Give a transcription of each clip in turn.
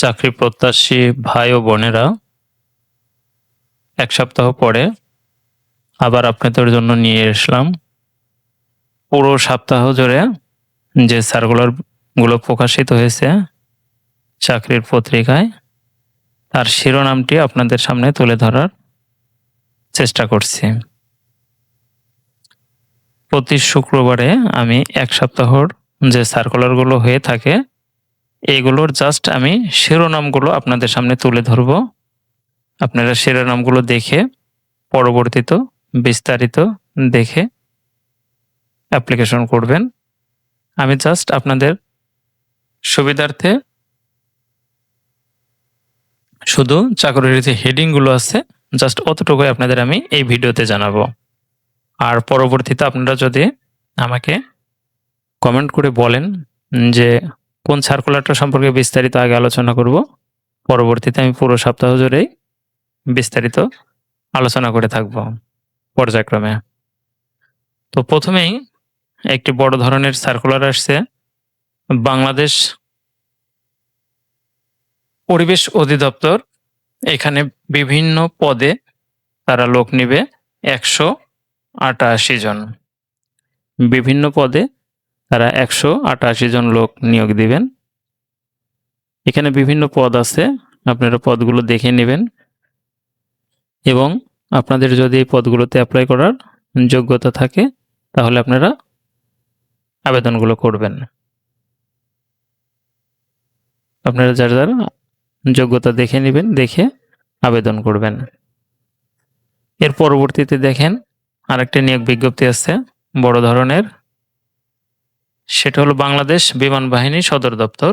চাকরি প্রত্যাশী ভাই ও বোনেরা, এক সপ্তাহ পরে আবার আপনাদের জন্য নিয়ে আসলাম পুরো সপ্তাহ জুড়ে যে সার্কুলারগুলো প্রকাশিত হয়েছে চাকরির পত্রিকায়, তার শিরোনামটি আপনাদের সামনে তুলে ধরার চেষ্টা করছি। প্রতি শুক্রবারে আমি এক সপ্তাহর যে সার্কুলারগুলো হয়ে থাকে এইগুলোর জাস্ট আমি শিরোনামগুলো আপনাদের সামনে তুলে ধরব। আপনারা শিরোনামগুলো দেখে পরবর্তীত বিস্তারিত দেখে অ্যাপ্লিকেশন করবেন। আমি জাস্ট আপনাদের সুবিধার্থে শুধু চাকরির যে হেডিংগুলো আছে জাস্ট অতটুকুই আপনাদের আমি এই ভিডিওতে জানাব। আর পরবর্তীতে আপনারা যদি আমাকে কমেন্ট করে বলেন যে কোন সার্কুলারটা সম্পর্কে বিস্তারিত আগে আলোচনা করব? পরবর্তীতে আমি পুরো সপ্তাহ জুড়েই বিস্তারিত আলোচনা করে থাকব পর্যায়ক্রমে। তো প্রথমেই একটি বড় ধরনের সার্কুলার আসছে। বাংলাদেশ পরিবেশ অধিদপ্তর এখানে বিভিন্ন পদে তারা লোক নিবে একশো আটাশি জন। বিভিন্ন পদে তারা একশো আটাশি জন লোক নিয়োগ দিবেন। এখানে বিভিন্ন পদ আছে, আপনারা পদগুলো দেখে নেবেন। এবং আপনাদের যদি এই পদগুলোতে অ্যাপ্লাই করার যোগ্যতা থাকে, তাহলে আপনারা আবেদনগুলো করবেন। আপনারা যার যার যোগ্যতা দেখে নেবেন, দেখে আবেদন করবেন। এর পরবর্তীতে দেখেন আরেকটা নিয়োগ বিজ্ঞপ্তি আছে, বড় ধরনের সেটা হলো বাংলাদেশ বিমান বাহিনী সদর দপ্তর।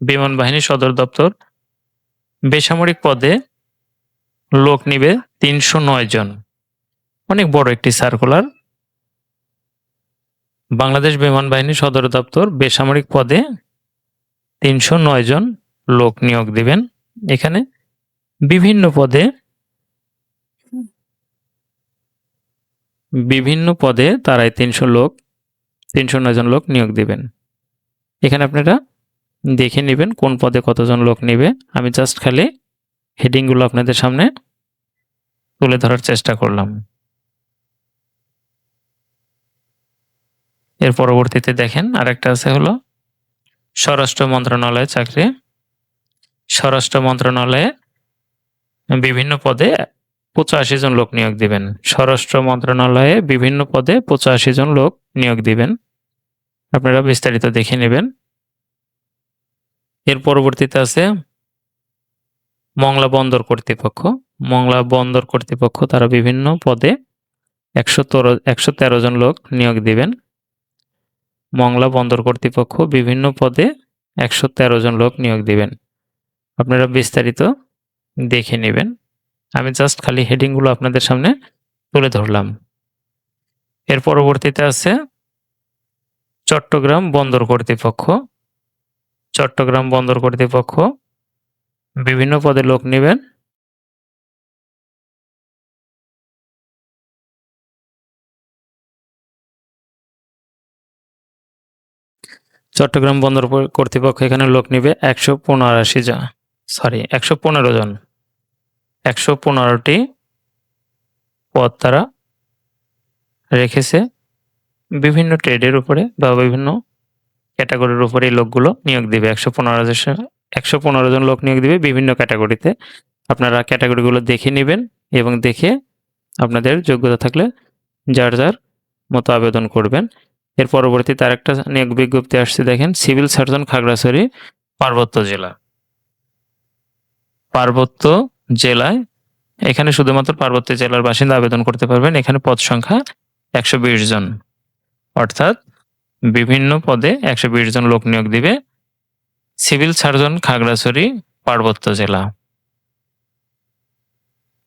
বিমান বাহিনী সদর দপ্তর বেসামরিক পদে লোক নিবে তিনশো নয় জন। অনেক বড় একটি সার্কুলার বাংলাদেশ বিমান বাহিনী সদর দপ্তর বেসামরিক পদে তিনশো নয় জন লোক নিয়োগ দিবেন। এখানে বিভিন্ন পদে বিভিন্ন পদে তারাই তিনশো লোক তিনশো নয় জন লোক নিয়োগ দিবেন। এখানে আপনারা দেখে নেবেন কোন পদে কতজন লোক নেবে। আমি জাস্ট খালি হেডিংগুলো আপনাদের সামনে তুলে ধরার চেষ্টা করলাম। এর পরবর্তীতে দেখেন আরেকটা আছে হলো স্বরাষ্ট্র মন্ত্রণালয়ে চাকরি। স্বরাষ্ট্র মন্ত্রণালয়ে বিভিন্ন পদে পঁচাশি জন লোক নিয়োগ দিবেন। স্বরাষ্ট্র মন্ত্রণালয়ে বিভিন্ন পদে পঁচাশি জন লোক নিয়োগ দিবেন। আপনারা বিস্তারিত দেখে নেবেন। এর পরবর্তীতে আছে মংলা বন্দর কর্তৃপক্ষ। মংলা বন্দর কর্তৃপক্ষ তারা বিভিন্ন পদে একশো একশো তেরো জন লোক নিয়োগ দিবেন। মংলা বন্দর কর্তৃপক্ষ বিভিন্ন পদে একশো তেরো জন লোক নিয়োগ দিবেন। আপনারা বিস্তারিত দেখে নেবেন। আমি জাস্ট খালি হেডিংগুলো আপনাদের সামনে তুলে ধরলাম। এর পরবর্তীতে আছে চট্টগ্রাম বন্দর কর্তৃপক্ষ। চট্টগ্রাম বন্দর কর্তৃপক্ষ বিভিন্ন পদে লোক নেবেন। চট্টগ্রাম বন্দর কর্তৃপক্ষ এখানে লোক নেবে একশো পনেরাশি জন। সরি একশো পনেরো জন। একশো পনেরোটি পদ তারা রেখেছে বিভিন্ন ট্রেডের উপরে বা বিভিন্ন ক্যাটাগরির উপরে এই লোকগুলো নিয়োগ দিবে। একশো পনেরো একশো পনেরো জন লোক নিয়োগ দিবে বিভিন্ন ক্যাটাগরিতে। আপনারা ক্যাটাগরিগুলো দেখে নেবেন এবং দেখে আপনাদের যোগ্যতা থাকলে যার যার মতো আবেদন করবেন। এর পরবর্তী তার একটা নিয়োগ বিজ্ঞপ্তি আসছে, দেখেন, সিভিল সার্জন খাগড়াছড়ি পার্বত্য জেলা। পার্বত্য জেলায়, এখানে শুধুমাত্র পার্বত্য জেলার বাসিন্দা আবেদন করতে পারবেন। এখানে পদ সংখ্যা একশো বিশ জন। অর্থাৎ বিভিন্ন পদে একশো বিশ জন লোক নিয়োগ দিবে। সিভিল সার্জন, খাগড়াছড়ি, পার্বত্য জেলা।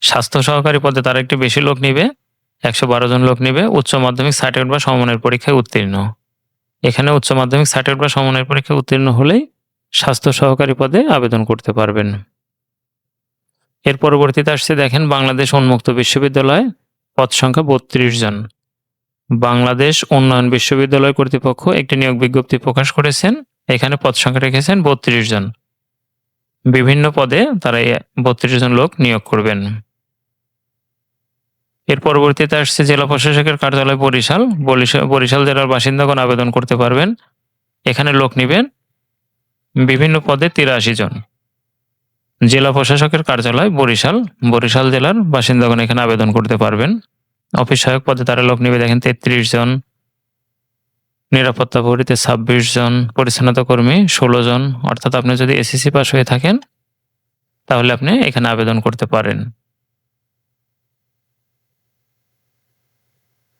স্বাস্থ্য সহকারী পদে তারা একটু বেশি লোক নিবে, একশো বারো জন লোক নিবে। উচ্চ মাধ্যমিক সার্টিফিকেট বা সমমানের পরীক্ষায় উত্তীর্ণ। এখানে উচ্চ মাধ্যমিক সার্টিফিকেট বা সমমানের পরীক্ষায় উত্তীর্ণ হলেই স্বাস্থ্য সহকারী পদে আবেদন করতে পারবেন। এর পরবর্তীতে আসছে, দেখেন, বাংলাদেশ উন্মুক্ত বিশ্ববিদ্যালয়, পদ সংখ্যা বত্রিশ জন। বাংলাদেশ উন্নয়ন বিশ্ববিদ্যালয় কর্তৃপক্ষ একটি নিয়োগ বিজ্ঞপ্তি প্রকাশ করেছেন, এখানে পদ সংখ্যা রেখেছেন বত্রিশ জন। বিভিন্ন পদে তারা বত্রিশ জন লোক নিয়োগ করবেন। এর পরবর্তীতে আসছে, জেলা প্রশাসকের কার্যালয় বরিশাল। বরিশাল জেলার বাসিন্দাগণ আবেদন করতে পারবেন। এখানে লোক নিবেন। বিভিন্ন পদে তিরাশি জন। জেলা প্রশাসকের কার্যালয় বরিশাল। বরিশাল জেলার বাসিন্দাগণ এখানে আবেদন করতে পারবেন। অফিস সহায়ক পদে তারা লোক নিবে, দেখেন তেত্রিশ জন। নিরাপত্তা প্রহরীতে ছাব্বিশ জন। পরিচ্ছন্নতা কর্মী ষোলো জন। অর্থাৎ আপনি যদি এসএসসি পাস হয়ে থাকেন, তাহলে আপনি এখানে আবেদন করতে পারেন।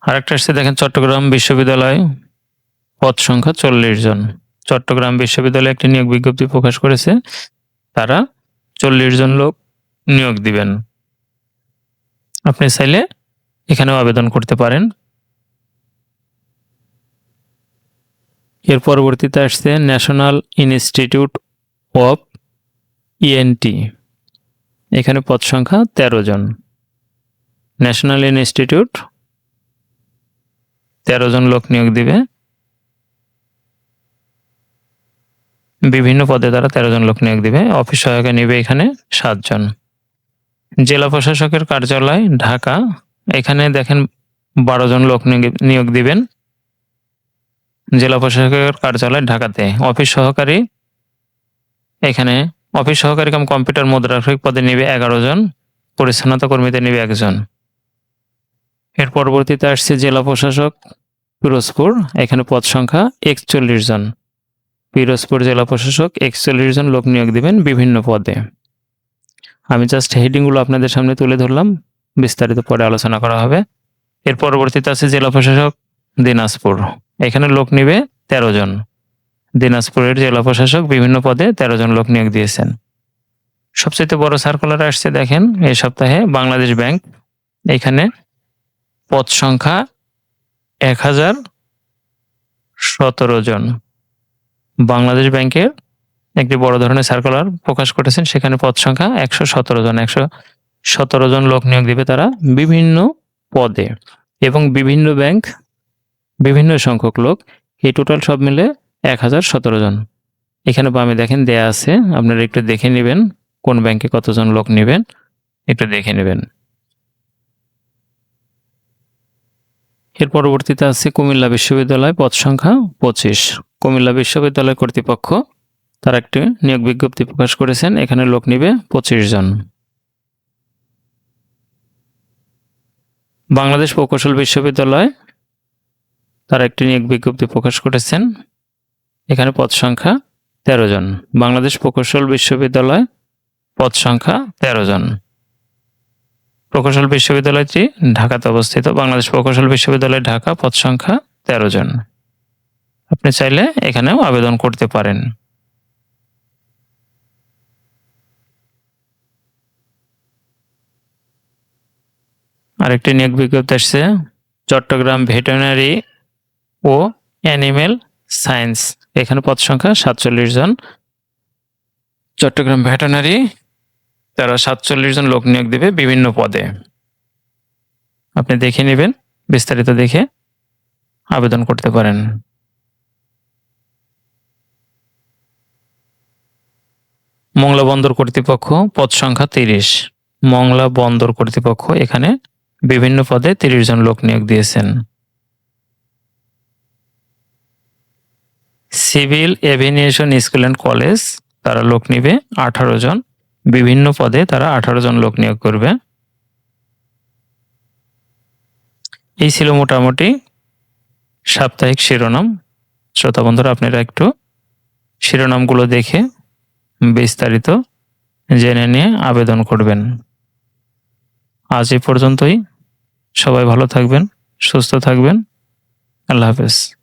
আরেকটা আসছে, দেখেন চট্টগ্রাম বিশ্ববিদ্যালয়। পদ সংখ্যা চল্লিশ জন। চট্টগ্রাম বিশ্ববিদ্যালয় একটি নিয়োগ বিজ্ঞপ্তি প্রকাশ করেছে। তারা চল্লিশ জন লোক নিয়োগ দিবেন। আপনি চাইলে এখানেও আবেদন করতে পারেন। এর পরবর্তীতে আসছে ন্যাশনাল ইনস্টিটিউট অফ ইএনটি এখানে পদ সংখ্যা তেরো জন। ন্যাশনাল ইনস্টিটিউট তেরো জন লোক নিয়োগ দিবে। বিভিন্ন পদে তারা তেরো জন লোক নিয়োগ দিবে। অফিস সহায়িকা নিবে এখানে সাতজন জেলা প্রশাসকের কার্যালয়, ঢাকা। এখানে দেখেন বারো জন লোক নিয়োগ- দিবেন। জেলা প্রশাসকের কার্যালয়, ঢাকাতে। অফিস সহকারী এখানে অফিস সহকারী কাম কম্পিউটার মুদ্রাক্ষরিক পদে নিবে এগারো জন, পরিচ্ছন্নতা কর্মীতে নিবে একজন। এর পরবর্তীতে আসছে জেলা প্রশাসক, পিরোজপুর। এখানে পদ সংখ্যা একচল্লিশ জন। পিরোজপুর জেলা প্রশাসক একচল্লিশ জন লোক নিয়োগ দিবেন বিভিন্ন পদে। আমি জাস্ট হেডিংগুলো আপনাদের সামনে তুলে ধরলাম, বিস্তারিত পরে আলোচনা করা হবে। এর পরবর্তীতে আছে জেলা প্রশাসক দিনাজপুর। এখানে লোক নিবে তেরো জন। দিনাজপুরের জেলা প্রশাসক বিভিন্ন পদে তেরো জন লোক নিয়োগ দিয়েছেন। সবচেয়ে বড় সার্কুলার আসছে দেখেন এই সপ্তাহে বাংলাদেশ ব্যাংক এখানে পদ সংখ্যা এক হাজার সতেরো জন। বাংলাদেশ ব্যাংকের একটি বড় ধরনের সার্কুলার প্রকাশ করেছেন। সেখানে পদ সংখ্যা একশো সতেরো জন, একশো সতেরো জন লোক নিয়োগ দিবে তারা বিভিন্ন পদে। এবং বিভিন্ন ব্যাংক, বিভিন্ন সংখ্যক লোক, এই টোটাল সব মিলে এক হাজার সতেরো জন। এখানে বামে দেখেন, দেয়া আছে, আপনারা একটু দেখে নেবেন কোন ব্যাংকে কতজন লোক নেবেন। একটু দেখে নেবেন। এর পরবর্তীতে আছে কুমিল্লা বিশ্ববিদ্যালয়, পদ সংখ্যা পঁচিশ। কুমিল্লা বিশ্ববিদ্যালয় কর্তৃপক্ষ তার একটি নিয়োগ বিজ্ঞপ্তি প্রকাশ করেছেন। এখানে লোক নিবে পঁচিশ জন। বাংলাদেশ প্রকৌশল বিশ্ববিদ্যালয় তার একটি নিয়োগ বিজ্ঞপ্তি প্রকাশ করেছেন। এখানে পদ সংখ্যা তেরো জন। বাংলাদেশ প্রকৌশল বিশ্ববিদ্যালয় পদ সংখ্যা তেরো জন। প্রকৌশল বিশ্ববিদ্যালয়টি ঢাকাতে অবস্থিত। বাংলাদেশ প্রকৌশল বিশ্ববিদ্যালয় ঢাকা পদ সংখ্যা তেরো জন। আপনি চাইলে এখানেও আবেদন করতে পারেন। আরেকটি নিয়োগ বিজ্ঞপ্তি আসছে, চট্টগ্রাম ভেটেরিনারি ও অ্যানিমেল সায়েন্স। এখানে পদ সংখ্যা সাতচল্লিশ জন। চট্টগ্রাম ভেটেরিনারি, তারা সাতচল্লিশ জন লোক নিয়োগ দেবে বিভিন্ন পদে। আপনি দেখে নেবেন, বিস্তারিত দেখে আবেদন করতে পারেন। মংলা বন্দর কর্তৃপক্ষ, পদ সংখ্যা তিরিশ। মংলা বন্দর কর্তৃপক্ষ এখানে বিভিন্ন পদে তিরিশ জন লোক নিয়োগ দিয়েছেন। Civil aviation school and college, তারা লোক নিবে আঠারো জন। বিভিন্ন পদে তারা আঠারো জন লোক নিয়োগ করবে। এই ছিল মোটামুটি সাপ্তাহিক শিরোনাম। শ্রোতা বন্ধুরা, আপনারা একটু শিরোনামগুলো দেখে বিস্তারিত জেনে নিয়ে আবেদন করবেন। আজ এই পর্যন্তই। সবাই ভালো থাকবেন, সুস্থ থাকবেন। আল্লাহ হাফেজ।